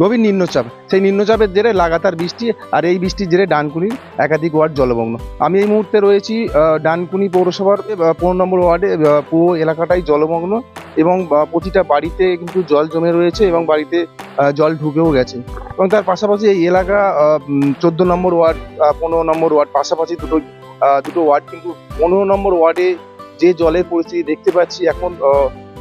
গভীর নিম্নচাপ। সেই নিম্নচাপের জেরে লাগাতার বৃষ্টি আর এই বৃষ্টির জেরে ডানকুনির একাধিক ওয়ার্ড জলমগ্ন। আমি এই মুহূর্তে রয়েছি ডানকুনি পৌরসভার পনেরো নম্বর ওয়ার্ডে পুরো এলাকাটাই জলমগ্ন এবং প্রতিটা বাড়িতে কিন্তু জল জমে রয়েছে এবং বাড়িতে জল ঢুকেও গেছে। এবং তার পাশাপাশি এই এলাকা চোদ্দ নম্বর ওয়ার্ড পনেরো নম্বর ওয়ার্ড পাশাপাশি দুটো দুটো ওয়ার্ড কিন্তু পনেরো নম্বর ওয়ার্ডে যে জলের পরিস্থিতি দেখতে পাচ্ছি, এখন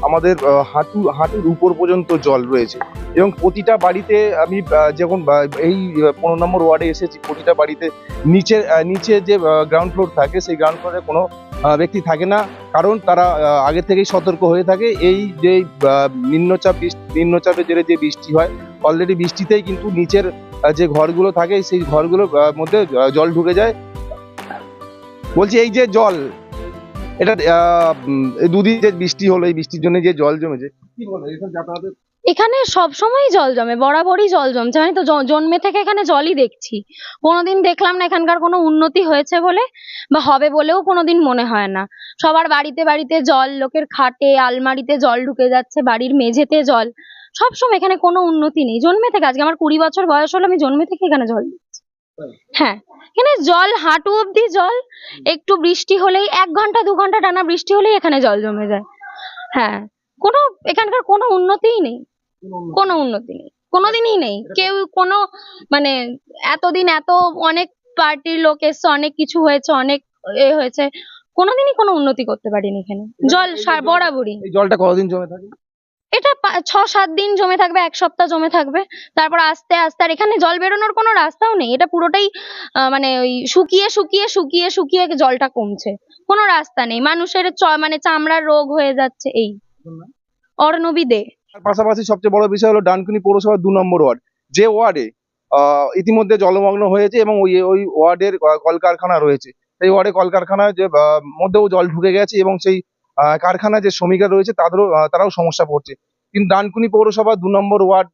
আমাদের হাঁটু, হাঁটুর উপর পর্যন্ত জল রয়েছে। এবং প্রতিটা বাড়িতে আমি যখন এই পনেরো নম্বর ওয়ার্ডে এসেছি, প্রতিটা বাড়িতে নিচে নিচে যে গ্রাউন্ড ফ্লোর থাকে, সেই গ্রাউন্ড ফ্লোরে কোনো ব্যক্তি থাকে না। কারণ তারা আগে থেকেই সতর্ক হয়ে থাকে। এই যে নিম্নচাপ নিম্নচাপের জেরে যে বৃষ্টি হয় অলরেডি বৃষ্টিতেই কিন্তু নিচের যে ঘরগুলো থাকে, সেই ঘরগুলোর মধ্যে জল ঢুকে যায়। বলছি, এই যে জল, এটা দুদিন যে বৃষ্টি হলো, এই বৃষ্টির জন্য যে জল জমেছে, কি বলব? এখানে যাতায়াতের এখানে সব সময়ই জল জমে, বরাবরই জল জমছে। আমি তো জ- জন্মে থেকে এখানে জলই দেখছি। কোনোদিন দেখলাম না এখানকার কোনো উন্নতি হয়েছে বলে বা হবে বলেও কোনোদিন মনে হয় না। সবার বাড়িতে বাড়িতে জল, লোকের খাটে, আলমারিতে জল ঢুকে যাচ্ছে, বাড়ির মেঝেতে জল। সব সময় এখানে কোনো উন্নতি নেই। জন্মে থেকে, আজকে আমার কুড়ি বছর বয়স হলো, আমি জন্মে থেকে এখানে জল দিচ্ছি। হ্যাঁ এখানে জল, হাঁটু অব্দি জল, একটু বৃষ্টি হলেই, এক ঘণ্টা, দু ঘণ্টা টানা বৃষ্টি হলেই এখানে জল জমে যায়। হ্যাঁ কোনো, এখানকার কোনো উন্নতিই নেই। কোনো উন্নতি নেই। কোনোদিনই নেই। কেউ কোনো মানে এতদিন এত অনেক পার্টির লোক এসছে অনেক কিছু হয়েছে অনেক এ হয়েছে কোনোদিনই কোনো উন্নতি করতে পারিনি এখানে। জল বরাবরই। জলটা কতদিন জমে থাকে? এটা ছ সাত দিন জমে থাকবে এক সপ্তাহ জমে থাকবে। তারপর আস্তে আস্তে আর এখানে জল বেরোনোর কোনো রাস্তাও নেই। এটা পুরোটাই মানে ওই শুকিয়ে শুকিয়ে শুকিয়ে শুকিয়ে জলটা কমছে। কোনো রাস্তা নেই। মানুষের মানে চামড়ার রোগ হয়ে যাচ্ছে এই। অর্ণবী দে। তার পাশাপাশি সবচেয়ে বড় বিষয় হলো ডানকুনি পৌরসভার দু নম্বর ওয়ার্ড। যে ওয়ার্ডে ইতিমধ্যে জলমগ্ন হয়েছে এবং ওই ওই ওয়ার্ডের কলকারখানা রয়েছে। সেই ওয়ার্ডে কলকারখানার যে মধ্যেও জল ঢুকে গেছে এবং সেই আহ, কারখানার যে শ্রমিকরা রয়েছে তাদেরও তারাও সমস্যা পড়ছে। কিন্তু ডানকুনি পৌরসভা দু নম্বর ওয়ার্ড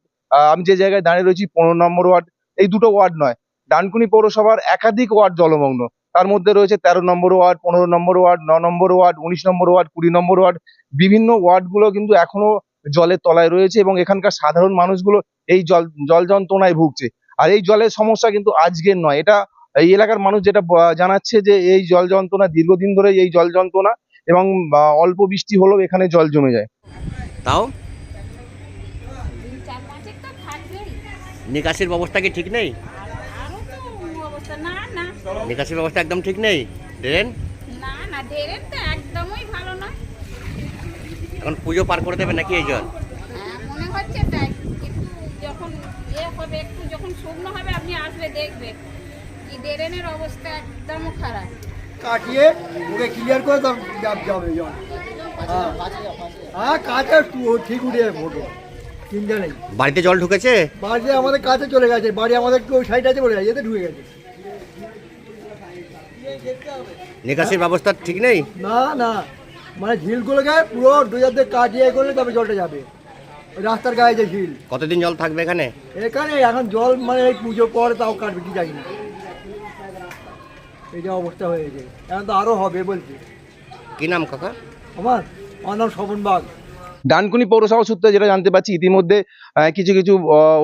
আমি যে জায়গায় দাঁড়িয়ে রয়েছি পনেরো নম্বর ওয়ার্ড এই দুটো ওয়ার্ড নয়। ডানকুনি পৌরসভার একাধিক ওয়ার্ড জলমগ্ন। তার মধ্যে রয়েছে তেরো নম্বর ওয়ার্ড পনেরো নম্বর ওয়ার্ড ন নম্বর ওয়ার্ড উনিশ নম্বর ওয়ার্ড কুড়ি নম্বর ওয়ার্ড। বিভিন্ন ওয়ার্ডগুলো কিন্তু এখনও জলের তলায় রয়েছে এবং এখানকার সাধারণ মানুষগুলো এই জল জল যন্ত্রণায় ভুগছে। আর এই জলের সমস্যা কিন্তু আজকের নয়। এটা এই এলাকার মানুষ যেটা জানাচ্ছে যে এই জল যন্ত্রণা দীর্ঘদিন ধরে এই জল যন্ত্রণা এবং অল্প বৃষ্টি হলেও এখানে জল জমে যায়। তাও? নিকাশির ব্যবস্থা কি ঠিক নেই? নিকাশির ব্যবস্থা একদম ঠিক নেই? ড্রেন? না না ড্রেন তো একদমই ভালো এখন পুজো পার করে দেবে নাকি এই জল? হ্যাঁ, মনে হচ্ছে তাই। একটু যখন ইয়ে হবে একটু যখন শুকনো হবে আপনি আসবে দেখবে কি ড্রেনের অবস্থা একদম খারাপ। কাটিয়ে ওকে ক্লিয়ার করে তার যাব- যাবে জল। হ্যাঁ। হ্যাঁ কাছে ঠিক উঠে ফটো চিন্তা নেই। বাড়িতে জল ঢুকেছে? বাড়ি আমাদের কাছে চলে গেছে। বাড়ি আমাদের একটু সাইড আছে বলে গেছে এতে ঢুকে গেছে। নিকাশির ব্যবস্থা ঠিক নেই? না না। মানে ঝিলগুলোকে পুরো দুজার দিয়ে কাটিয়ে করলে তবে জলটা যাবে। ওই রাস্তার গায়ে যে ঝিল। কতদিন জল থাকবে এখানে? এখানে এখন জল মানে এই পুজো পরে তাও কাটবে কি জানি। না এই যে অবস্থা হয়েছে। এখন তো আরও হবে বলছে। কি নাম কাকা? আমার আমার নাম স্বপন বাগ। ডানকুনি পৌরসভা সূত্রে যেটা জানতে পারছি ইতিমধ্যে কিছু কিছু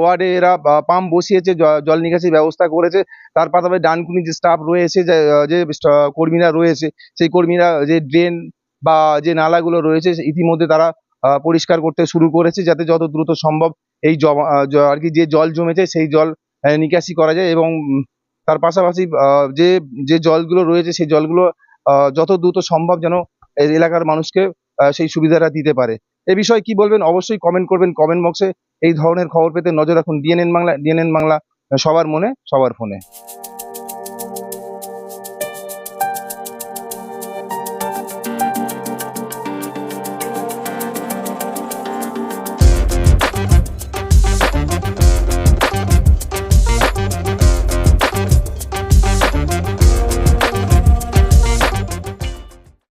ওয়ার্ডে এরা পাম্প বসিয়েছে জল নিকাশির ব্যবস্থা করেছে। তার পাশাপাশি ডানকুনি যে স্টাফ রয়েছে যে কর্মীরা রয়েছে সেই কর্মীরা যে ড্রেন বা যে নালাগুলো রয়েছে ইতিমধ্যে তারা পরিষ্কার করতে শুরু করেছে যাতে যত দ্রুত সম্ভব এই আর কি যে জল জমেছে সেই জল নিকাশি করা যায় এবং তার পাশাপাশি যে যে জলগুলো রয়েছে সেই জলগুলো যত দ্রুত সম্ভব যেন এলাকার মানুষকে সেই সুবিধাটা দিতে পারে। এ বিষয়ে কি বলবেন? অবশ্যই কমেন্ট করবেন কমেন্ট বক্সে এই ধরনের খবর পেতে নজর রাখুন ডিএনএন বাংলা ডিএনএন বাংলা, সবার মনে, সবার ফোনে।